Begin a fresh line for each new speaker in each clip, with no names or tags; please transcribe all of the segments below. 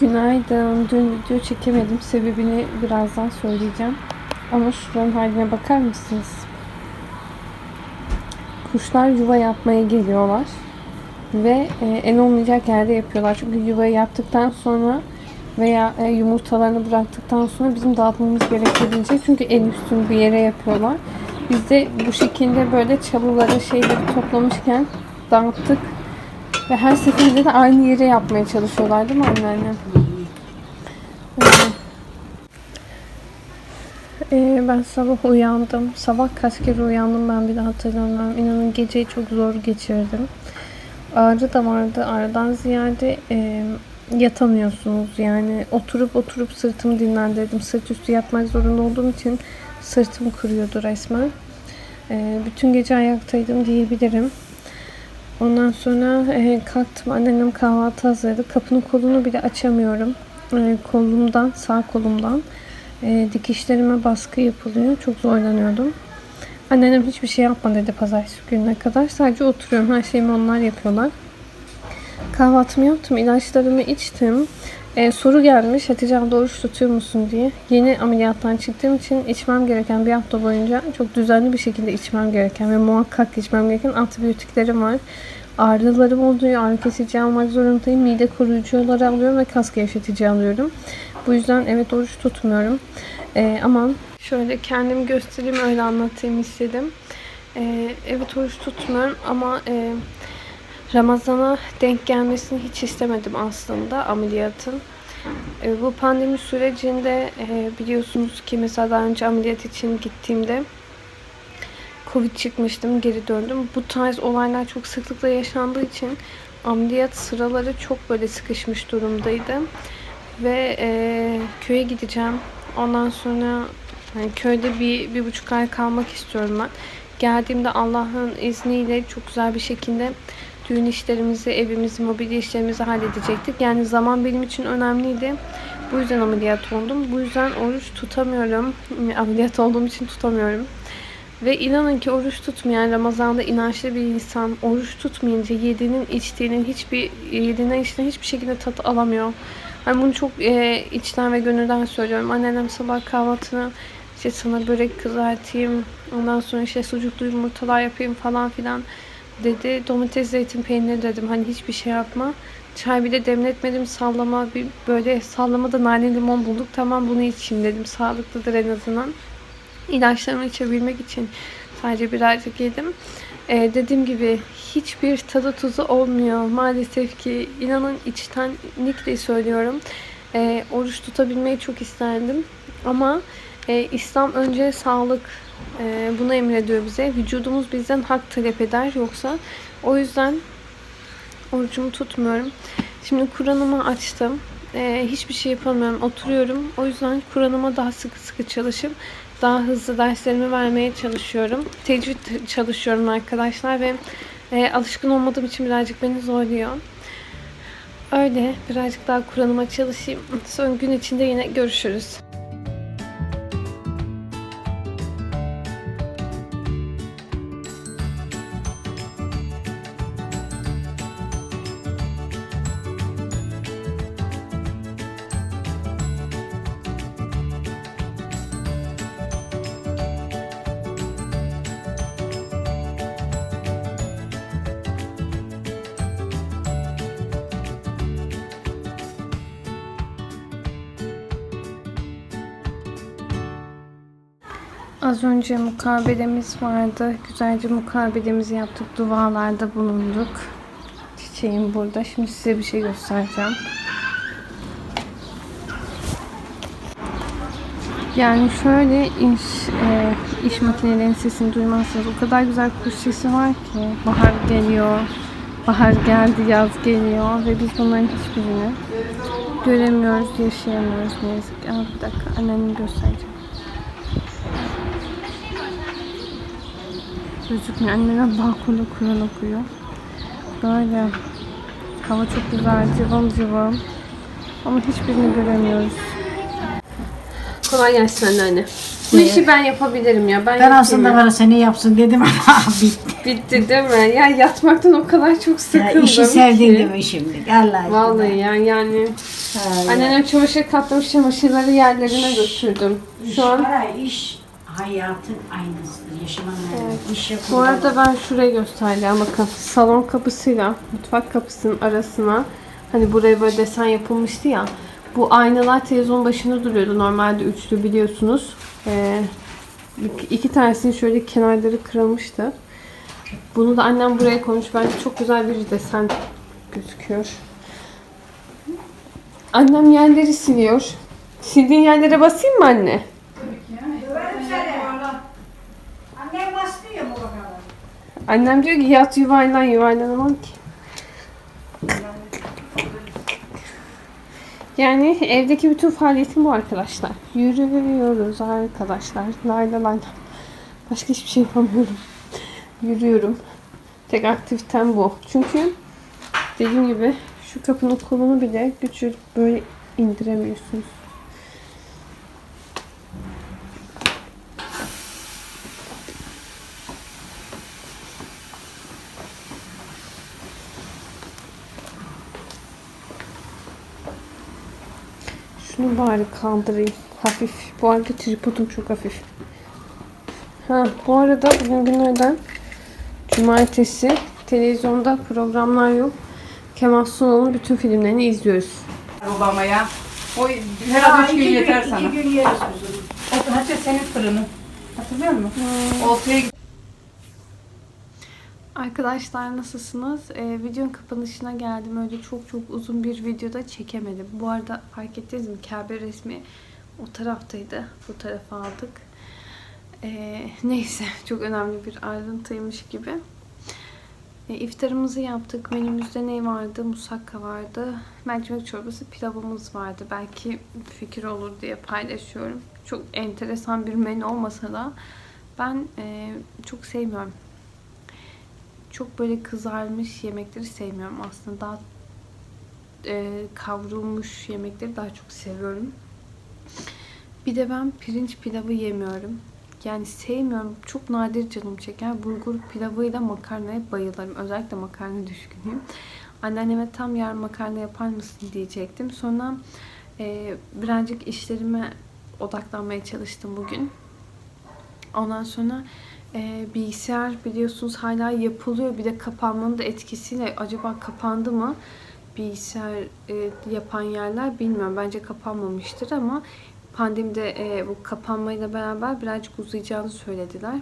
Günaydın. Dün video çekemedim. Sebebini birazdan söyleyeceğim. Ama şuranın haline bakar mısınız? Kuşlar yuva yapmaya geliyorlar. Ve e, en olmayacak yerde yapıyorlar. Çünkü yuvayı yaptıktan sonra veya e, yumurtalarını bıraktıktan sonra bizim dağıtmamız gerekebilecek. Çünkü en üstün bir yere yapıyorlar. Biz de bu şekilde böyle çalıları şeyleri toplamışken dağıttık. Ve her seferinde de aynı yere yapmaya çalışıyorlar değil mi anneanne? Ee, ben sabah uyandım. Sabah kaç kere uyandım ben bir daha hatırlamıyorum. İnanın geceyi çok zor geçirdim. Ağrı da vardı. Ağrıdan ziyade e, yatamıyorsunuz. Yani oturup oturup sırtımı dinlendirdim. Sırt üstü yatmak zorunda olduğum için sırtım kuruyordu resmen. E, bütün gece ayaktaydım diyebilirim. Ondan sonra e, kalktım. Annem kahvaltı hazırladı. Kapının kolunu bile açamıyorum. E, kolumdan, sağ kolumdan e, dikişlerime baskı yapılıyor. Çok zorlanıyordum. Annem hiçbir şey yapma dedi pazartesi gününe kadar. Sadece oturuyorum. Her şeyimi onlar yapıyorlar. Kahvaltımı yaptım. ilaçlarımı içtim. E, soru gelmiş. Hatice abla oruç tutuyor musun diye. Yeni ameliyattan çıktığım için içmem gereken bir hafta boyunca çok düzenli bir şekilde içmem gereken ve muhakkak içmem gereken antibiyotiklerim var. Ağrılarım oluyor. Ağrı kesici almak zorundayım. Mide koruyucuları alıyorum ve kas gevşetici alıyorum. Bu yüzden evet oruç tutmuyorum. E, ama şöyle kendimi göstereyim öyle anlatayım istedim. E, evet oruç tutmuyorum ama e, Ramazan'a denk gelmesini hiç istemedim aslında ameliyatın. E, bu pandemi sürecinde e, biliyorsunuz ki mesela daha önce ameliyat için gittiğimde Covid çıkmıştım, geri döndüm. Bu tarz olaylar çok sıklıkla yaşandığı için ameliyat sıraları çok böyle sıkışmış durumdaydı. Ve e, köye gideceğim. Ondan sonra yani köyde bir, bir buçuk ay kalmak istiyorum ben. Geldiğimde Allah'ın izniyle çok güzel bir şekilde düğün işlerimizi, evimizi, mobilya işlerimizi halledecektik. Yani zaman benim için önemliydi. Bu yüzden ameliyat oldum. Bu yüzden oruç tutamıyorum. Ameliyat olduğum için tutamıyorum. Ve inanın ki oruç tutmayan, Ramazan'da inançlı bir insan oruç tutmayınca yediğinin, içtiğinin hiçbir yediğinden içtiğinden hiçbir şekilde tat alamıyor. Ben bunu çok e, içten ve gönülden söylüyorum. Annem sabah kahvaltını işte sana börek kızartayım, ondan sonra işte sucuklu yumurtalar yapayım falan filan dedi. Domates, zeytin, peynir dedim. Hani hiçbir şey yapma. Çay bile demletmedim. Sallama bir böyle sallamada nane limon bulduk. Tamam bunu içeyim dedim. Sağlıklıdır en azından. İlaçlarımı içebilmek için sadece birazcık yedim. Ee, dediğim gibi hiçbir tadı tuzu olmuyor. Maalesef ki inanın içtenlikle söylüyorum. Ee, oruç tutabilmeyi çok isterdim. Ama e, İslam önce sağlık e, bunu emrediyor bize. Vücudumuz bizden hak talep eder yoksa. O yüzden orucumu tutmuyorum. Şimdi Kur'an'ımı açtım. E, hiçbir şey yapamıyorum. Oturuyorum. O yüzden Kur'an'ıma daha sıkı sıkı çalışıp daha hızlı derslerimi vermeye çalışıyorum. Tecvid çalışıyorum arkadaşlar ve e, alışkın olmadığım için birazcık beni zorluyor. Öyle birazcık daha Kur'an'ıma çalışayım. Sonra gün içinde yine görüşürüz. Az önce mukabelemiz vardı. Güzelce mukabelemizi yaptık. Dualarda bulunduk. Çiçeğim burada. Şimdi size bir şey göstereceğim. Yani şöyle iş, e, iş makinelerinin sesini duymazsanız o kadar güzel kuş sesi var ki. Bahar geliyor. Bahar geldi, yaz geliyor ve biz bunların hiçbirini göremiyoruz, yaşayamıyoruz ne yazık ki. Bir dakika annemin göstereceğim. Gözükmüyor. Annem balkonda Kur'an okuyor. Böyle. Hava çok güzel. Cıvım cıvım. Ama hiçbirini göremiyoruz. Kolay gelsin anneanne. Bu işi ben yapabilirim ya. Ben,
Ben
yapayım
aslında
ya.
bana seni yapsın dedim ama bitti.
Bitti değil mi? Ya yatmaktan o kadar çok
Ya
sıkıldım
işi
ki.
sevdiğin gibi şimdi. Allah aşkına.
Vallahi ya yani
He.
Anneannem çamaşır katlamış çamaşırları yerlerine götürdüm.
İş
Şu an
para, iş hayatın aynısıdır. Yaşamanın aynısı. İş yapın.
Bu arada ben şurayı göstereceğim. Bakın salon kapısıyla mutfak kapısının arasına hani buraya böyle desen yapılmıştı ya. Bu aynalar televizyon başında duruyordu. Normalde üçlü biliyorsunuz. Ee, iki- iki tanesinin şöyle kenarları kırılmıştı. Bunu da annem buraya koymuş. Bence çok güzel bir desen gözüküyor. Annem yerleri siliyor. Sildiğin yerlere basayım mı anne?
Annem
diyor ki yat yuvarlan yuvarlanamam ki. Yani evdeki bütün faaliyetim bu arkadaşlar. Yürüyoruz arkadaşlar. Lay lay lay. Başka hiçbir şey yapamıyorum. Yürüyorum. Tek aktivitem bu. Çünkü dediğim gibi şu kapının kolunu bile güçlük böyle indiremiyorsunuz. Şunu bari kaldırayım. Hafif. Bu arada tripodum çok hafif. Ha, bu arada bugün günlerden cumartesi televizyonda programlar yok. Kemal Sunal'ın bütün filmlerini izliyoruz.
Obama'ya. O herhalde üç gün yeter
gün,
sana.
İki gün yeriz kuzum.
O Hatice senin fırının. Hatırlıyor musun?
Hmm.
Oltaya
Arkadaşlar nasılsınız? Ee, videonun kapanışına geldim. Öyle çok çok uzun bir videoda çekemedim. Bu arada fark ettiniz mi? Kabe resmi o taraftaydı. Bu tarafa aldık. Ee, neyse çok önemli bir ayrıntıymış gibi. E, iftarımızı yaptık. Menümüzde ne vardı? Musakka vardı. Mercimek çorbası, pilavımız vardı. Belki fikir olur diye paylaşıyorum. Çok enteresan bir menü olmasa da ben e, çok sevmiyorum çok böyle kızarmış yemekleri sevmiyorum aslında. Daha e, kavrulmuş yemekleri daha çok seviyorum. Bir de ben pirinç pilavı yemiyorum. Yani sevmiyorum. Çok nadir canım çeker. Bulgur pilavıyla makarnaya bayılırım. Özellikle makarna düşkünüyüm. Anneanneme tam yarın makarna yapar mısın diyecektim. Sonra e, birazcık işlerime odaklanmaya çalıştım bugün. Ondan sonra e, bilgisayar biliyorsunuz hala yapılıyor. Bir de kapanmanın da etkisiyle acaba kapandı mı? Bilgisayar e, yapan yerler bilmiyorum. Bence kapanmamıştır ama pandemide e, bu kapanmayla beraber birazcık uzayacağını söylediler.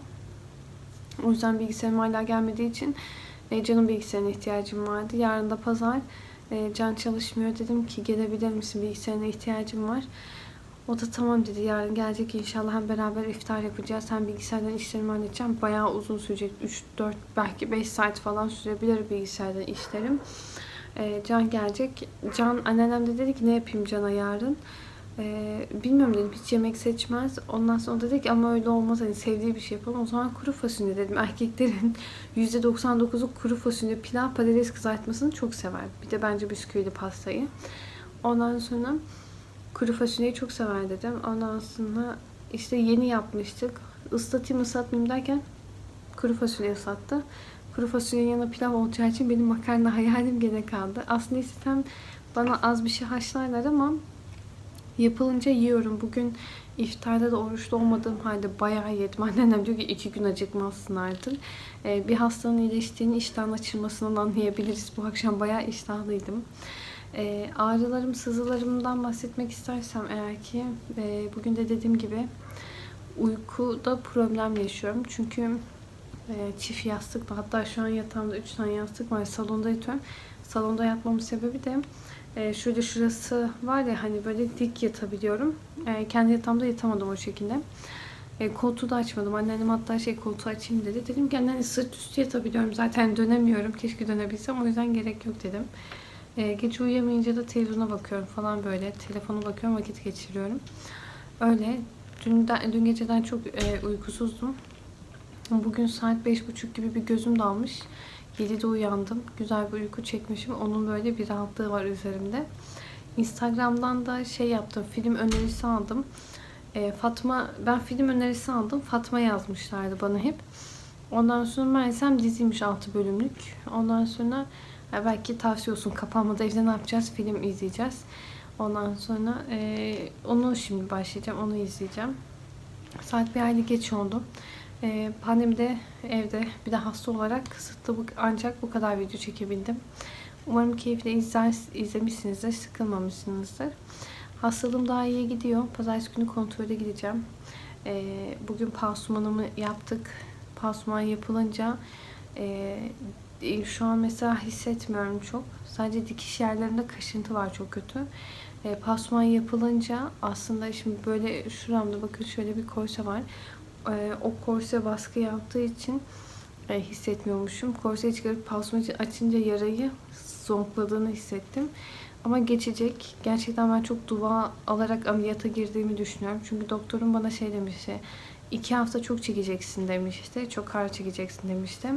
O yüzden bilgisayarım hala gelmediği için e, canım bilgisayarına ihtiyacım vardı. Yarın da pazar. E, can çalışmıyor. Dedim ki gelebilir misin? Bilgisayarına ihtiyacım var. O da tamam dedi. Yarın gelecek inşallah hem beraber iftar yapacağız. Hem bilgisayardan işlerimi halledeceğim. Bayağı uzun sürecek. 3-4 belki 5 saat falan sürebilir bilgisayardan işlerim. Ee, Can gelecek. Can anneannem de dedi ki ne yapayım Can'a yarın. Ee, bilmiyorum dedim hiç yemek seçmez. Ondan sonra dedi ki ama öyle olmaz hani sevdiği bir şey yapalım. O zaman kuru fasulye dedim. Erkeklerin %99'u kuru fasulye, pilav, patates kızartmasını çok sever. Bir de bence bisküvili pastayı. Ondan sonra kuru fasulyeyi çok sever dedim. Ondan sonra işte yeni yapmıştık. Islatayım ıslatmayayım derken kuru fasulye ıslattı. Kuru fasulyenin yanına pilav olacağı için benim makarna hayalim gene kaldı. Aslında istesem bana az bir şey haşlarlar ama yapılınca yiyorum. Bugün iftarda da oruçlu olmadığım halde bayağı yedim. Annem diyor ki iki gün acıkmazsın artık. Ee, bir hastanın iyileştiğini iştahın açılmasından anlayabiliriz. Bu akşam bayağı iştahlıydım. E, ağrılarım, sızılarımdan bahsetmek istersem eğer ki e, bugün de dediğim gibi uykuda problem yaşıyorum. Çünkü e, çift yastıkla hatta şu an yatağımda 3 tane yastık var. Salonda yatıyorum. Salonda yatmamın sebebi de e, şurada şurası var ya hani böyle dik yatabiliyorum. E, kendi yatağımda yatamadım o şekilde. E, koltuğu da açmadım. Anneannem hatta şey koltuğu açayım dedi. Dedim ki anneanne sırt üstü yatabiliyorum. Zaten dönemiyorum. Keşke dönebilsem. O yüzden gerek yok dedim. E, gece uyuyamayınca da televizyona bakıyorum falan böyle. Telefona bakıyorum vakit geçiriyorum. Öyle. Dün, dün geceden çok e, uykusuzdum. Bugün saat beş buçuk gibi bir gözüm dalmış. 7'de uyandım. Güzel bir uyku çekmişim. Onun böyle bir rahatlığı var üzerimde. Instagram'dan da şey yaptım. Film önerisi aldım. E, Fatma, ben film önerisi aldım. Fatma yazmışlardı bana hep. Ondan sonra meğersem diziymiş 6 bölümlük. Ondan sonra ya belki tavsiye olsun. Kapanmada evde ne yapacağız? Film izleyeceğiz. Ondan sonra e, onu şimdi başlayacağım. Onu izleyeceğim. Saat bir aylık geç oldu. E, pandemide evde bir de hasta olarak kısıtlı bu- ancak bu kadar video çekebildim. Umarım keyifle izler, izlemişsinizdir, sıkılmamışsınızdır. Hastalığım daha iyi gidiyor. Pazartesi günü kontrole gideceğim. E, bugün pansumanımı yaptık. Pansuman yapılınca e, şu an mesela hissetmiyorum çok. Sadece dikiş yerlerinde kaşıntı var çok kötü. E, pansuman yapılınca aslında şimdi böyle şuramda bakın şöyle bir korse var. E, o korse baskı yaptığı için e, hissetmiyormuşum. Korseyi çıkarıp pansuman açınca yarayı zonkladığını hissettim. Ama geçecek. Gerçekten ben çok dua alarak ameliyata girdiğimi düşünüyorum. Çünkü doktorum bana şey demişti. iki hafta çok çekeceksin demişti. Çok ağır çekeceksin demişti.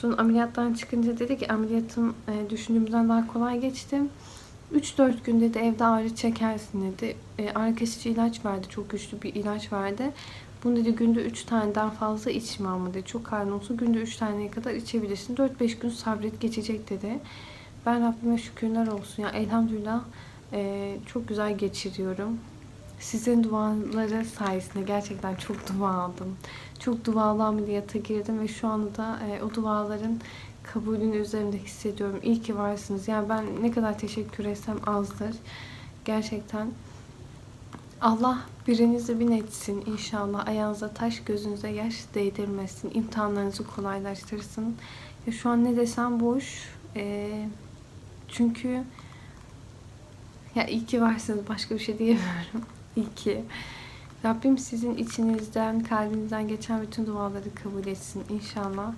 Sonra ameliyattan çıkınca dedi ki ameliyatım e, düşündüğümden daha kolay geçti. 3-4 günde de evde ağrı çekersin dedi. E, ağrı kesici ilaç verdi. Çok güçlü bir ilaç verdi. Bunu dedi günde 3 taneden fazla içme ama dedi. Çok karnın olsun günde 3 taneye kadar içebilirsin. 4-5 gün sabret geçecek dedi. Ben Rabbime şükürler olsun. Ya elhamdülillah e, çok güzel geçiriyorum. Sizin duaları sayesinde gerçekten çok dua aldım. Çok dualı ameliyata girdim ve şu anda da e, o duaların kabulünü üzerimde hissediyorum. İyi ki varsınız. Yani ben ne kadar teşekkür etsem azdır. Gerçekten Allah birinizi bin etsin inşallah. Ayağınıza taş, gözünüze yaş değdirmesin. İmtihanlarınızı kolaylaştırsın. Ya şu an ne desem boş. Ee, çünkü ya iyi ki varsınız. Başka bir şey diyemiyorum. İyi ki. Rabbim sizin içinizden, kalbinizden geçen bütün duaları kabul etsin inşallah.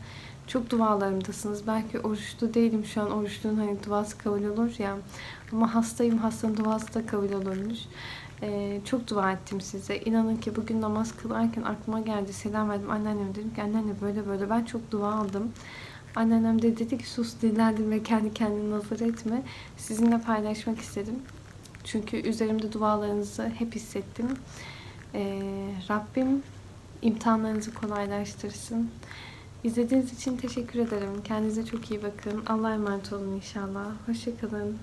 Çok dualarımdasınız. Belki oruçlu değilim şu an. Oruçluğun hani duası kabul olur ya. Ama hastayım. Hastanın duası da kabul olurmuş. Ee, çok dua ettim size. İnanın ki bugün namaz kılarken aklıma geldi. Selam verdim anneanneme. Dedim ki anneanne böyle böyle. Ben çok dua aldım. Anneannem de dedi ki sus dinlendirme kendi kendine nazar etme. Sizinle paylaşmak istedim. Çünkü üzerimde dualarınızı hep hissettim. Ee, Rabbim imtihanlarınızı kolaylaştırsın. İzlediğiniz için teşekkür ederim. Kendinize çok iyi bakın. Allah'a emanet olun inşallah. Hoşçakalın.